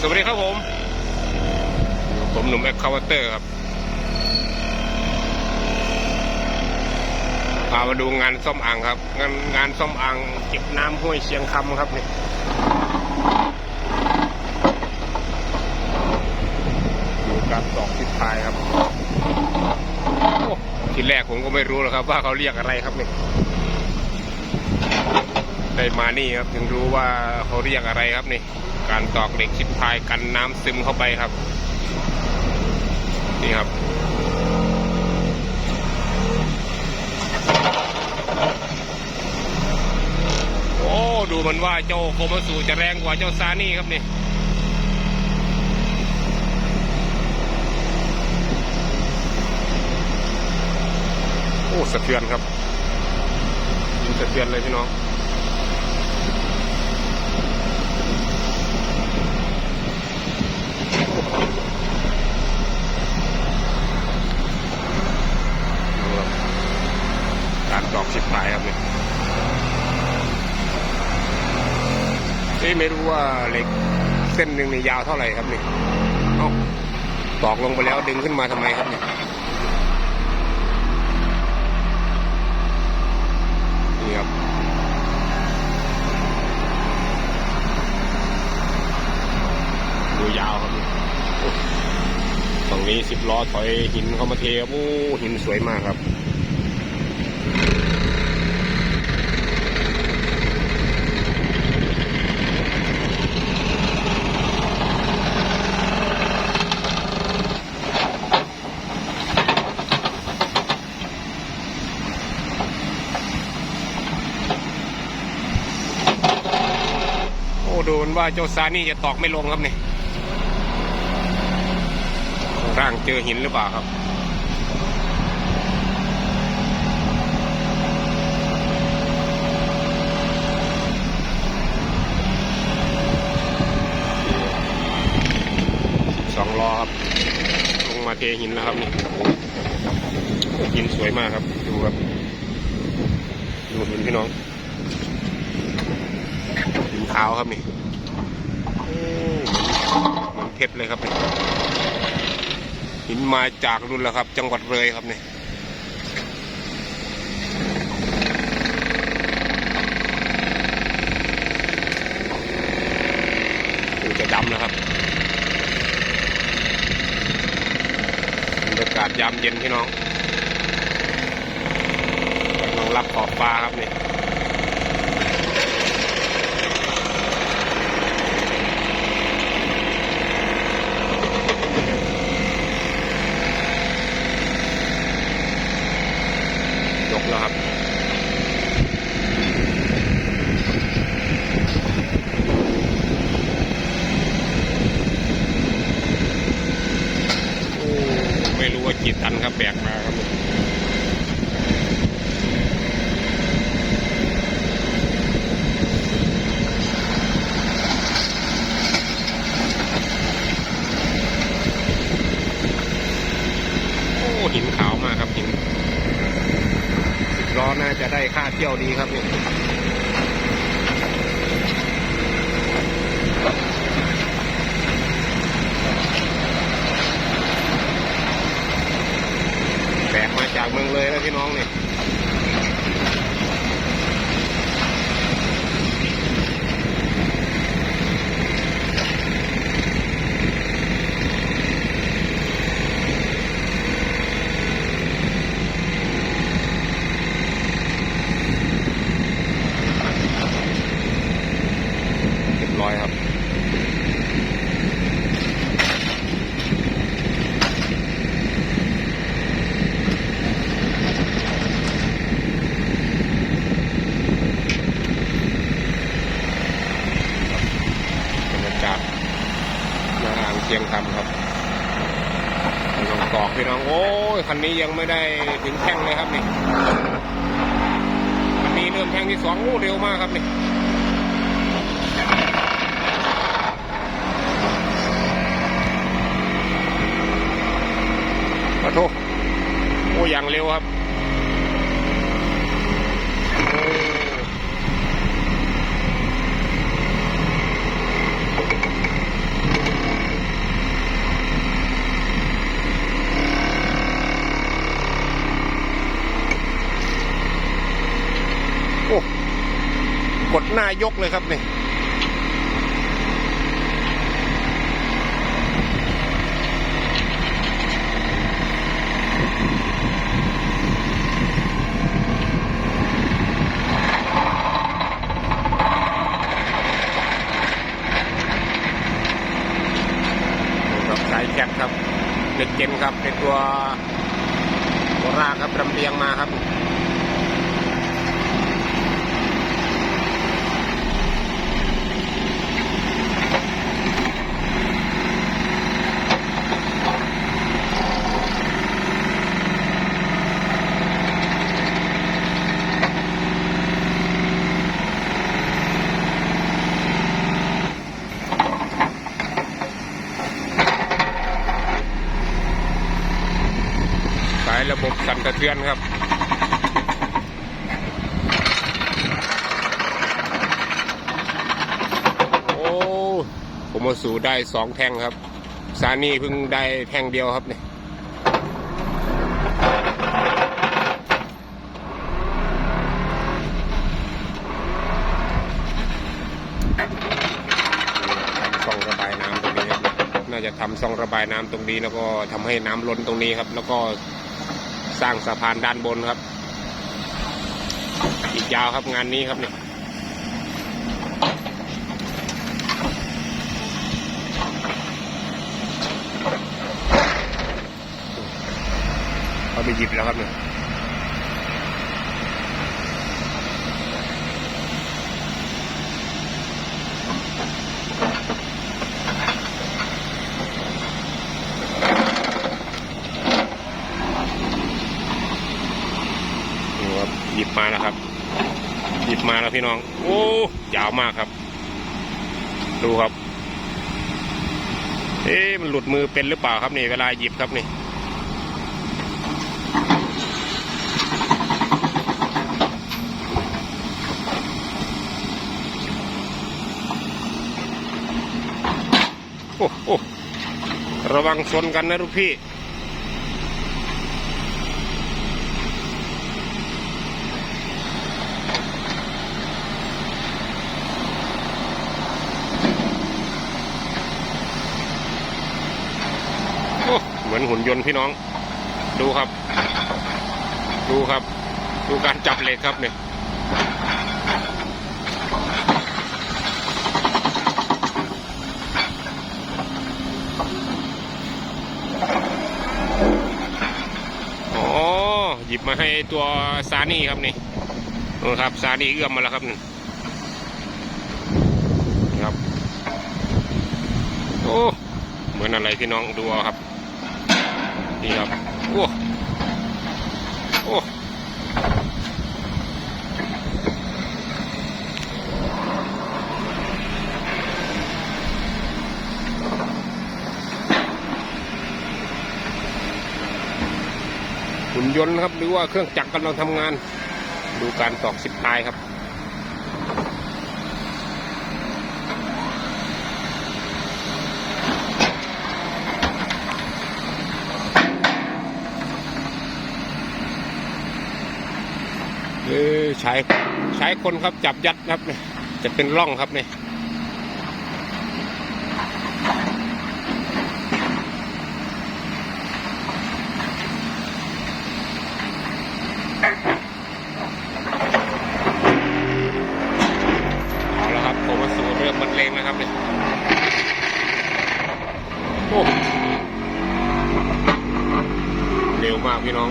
สวัสดีครับผม ผมหนุ่มแอคคาวเตอร์ครับพามาดูงานซ่อมอ่างครับ งานงานซ่อมอ่างเก็บน้ำห้วยเชียงคำครับนี่ดูการตอกทิศทายครับทีแรกผมก็ไม่รู้หรอกครับ ว่าเขาเรียกอะไรครับนี่ ได้มานี่ครับถึงรู้ว่าเขาเรียกอะไรครับนี่ การตอกเหล็กชิดพายกันน้ำซึมเข้าไปครับ นี่ครับโอ้ดูมันว่าเจ้าโคมาสูจะแรงกว่าเจ้าซานี่ครับนี่โอ้สะเทือนครับยิงสะเทือนเลยพี่น้อง ดูครับการตอกชิดปลายครับเนี่ย นี่ไม่รู้ว่าเหล็กเส้นหนึ่งนี่ยาวเท่าไหร่ครับนี่เอ้าตอกลงไปแล้วดึงขึ้นมาทำไมครับเนี่ยนี่ครับดูยาวครับฝั่งนี้สิบล้อถอยหินเข้ามาเทครับโอ้หินสวยมากครับ ดูนว่าเจ้าซานี่จะตอกไม่ลงครับนี่ข้างล่างเจอหินหรือเปล่าครับสองล้อครับ ลงมาเทหินแล้วครับนี่หินสวยมากครับ ดูครับ ดูหินพี่น้องหินขาวครับนี่ เพชรเลยครับนี่หินมาจากรุ่นแล้วครับ จังหวัดเลยครับนี่ดูจะดำแล้วครับบรรยากาศยามเย็นพี่น้องกำลังรับขอบฟ้าครับนี่ยกแล้ว ครับ โอ้ไม่รู้ว่ากี่ตันครับแบกมาครับโอ้หินขาวมากครับหินะได้ค่าเที่ยวดีครับนี่แบกมาจากเมืองเลยนะพี่น้องนี่เรียบร้อยครับ บรรยากาศหน้าอ่างเชียงคำครับลองตอกพี่น้อง โอ้ย คันนี้ยังไม่ได้ถึงแท่งเลยครับนี่คันนี้เริ่มแท่งที่สองโอ้เร็วมากครับนี่ขอโทษโอ้อย่างเร็วครับ หน้ายกเลยครับนี่สายแคทครับเด็กเจนครับเป็นตัวตัวรากครับลำเลียงมาครับ สายระบบสั่นสะ เทือนครับโอ้ผมมาสู่ได้สองแท่งครับซานี่เพิ่งได้แท่งเดียวครับเนี่ยทำช่องระบายน้ำตรงนี้น่าจะทำช่องระบายน้ำตรงนี้แล้วก็ทำให้น้ำล้นตรงนี้ครับ แล้วก็ สร้างสะพานด้านบนครับ อีกยาวครับงานนี้ครับเนี่ยเขาไปหยิบแล้วครับเนี่ยดูครับหยิบ มาแล้วครับ หยิบมาแล้วพี่น้อง โอ้ยาวมากครับ ดูครับ เอ๊ะมันหลุดมือเป็นหรือเปล่าครับนี่เวลาหยิบครับนี่โอ้โอ้ระวังชนกันนะลูกพี่ โอ้ เหมือนหุ่นยนต์พี่น้อง ดูครับ ดูครับ ดูการจับเหล็กครับเนี่ยอ๋อหยิบมาให้ตัวซานี่ครับนี่ดูครับซานี่เอื้อมมาแล้วครับนี่ครับ โอ้ เหมือนอะไรพี่น้องดูเอาครับ นี่ครับโอ้โอ้หุ่นยนต์ครับหรือว่าเครื่องจักรกำลังทำงาน ดูการตอกสิบปลายครับ เออใช้ใช้คนครับจับยัดครับเนี่ยจะเป็นร่องครับเนี่ยเอาละครับผมมาสู่เรื่องบรรเลงนะครับเนี่ยโอ้เร็วมากพี่น้อง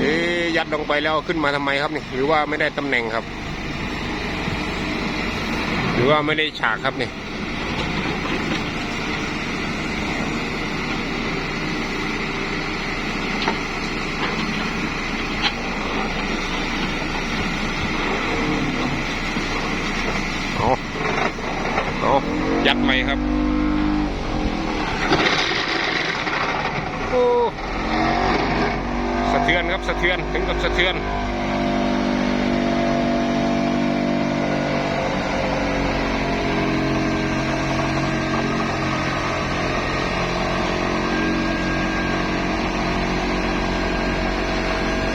เอ๊ะ ยัดลงไปแล้วขึ้นมาทำไมครับนี่หรือว่าไม่ได้ตำแหน่งครับ หรือว่าไม่ได้ฉากครับนี่เอาเอยัดใหมครับ โอ้ะเทือนครับสะเทือนถึงกับสะเทือน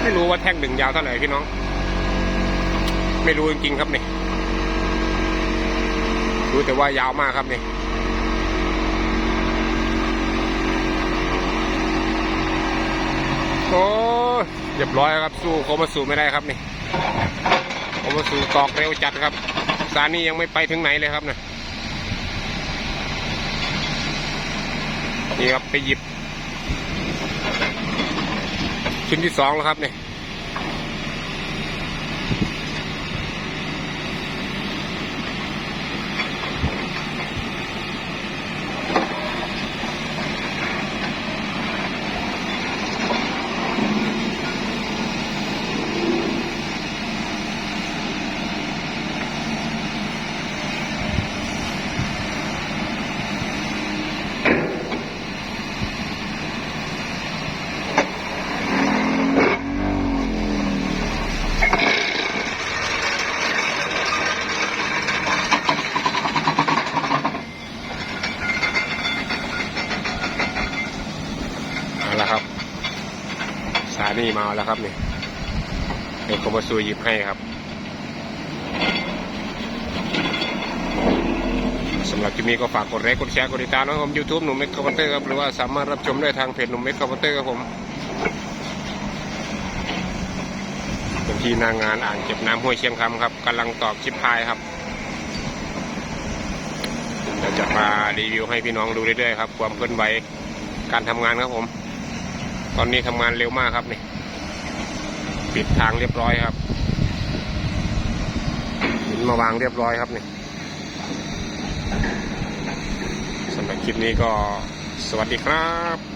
ไม่รู้ว่าแท่งหนึ่งยาวเท่าไหร่พี่น้อง ไม่รู้จริงๆครับนี่รู้แต่ว่ายาวมากครับนี่ โอ้ยเรียบร้อยครับสู้โคมาสูไม่ได้ครับนี่โคมาสูตอกเร็วจัดครับ สารนี้ยังไม่ไปถึงไหนเลยครับนะนี่ครับไปหยิบ ชิ้นที่สองแล้วครับนี่ เอาละครับ สานี่มาแล้วครับนี่เดี๋ยวโคมาซูหยิบให้ครับสำหรับคลิปนี้ก็ฝากกดไลค์กดแชร์กดติดตามนะครับผมยูทูบหนุ่มเม็กคาร์เตอร์ครับหรือว่าสามารถรับชมได้ทางเพจหนุ่มเม็กคาร์เตอร์ครับผมเป็นที่นางานอ่างเก็บน้ำห้วยเชียงคำครับกำลังตอกชิปพายครับเดี๋ยวจะมารีวิวให้พี่น้องดูเรื่อยๆครับ ความเคลื่อนไหวการทำงานครับผม ตอนนี้ทำงานเร็วมากครับนี่ปิดทางเรียบร้อยครับหินมาวางเรียบร้อยครับนี่สำหรับคลิปนี้ก็สวัสดีครับ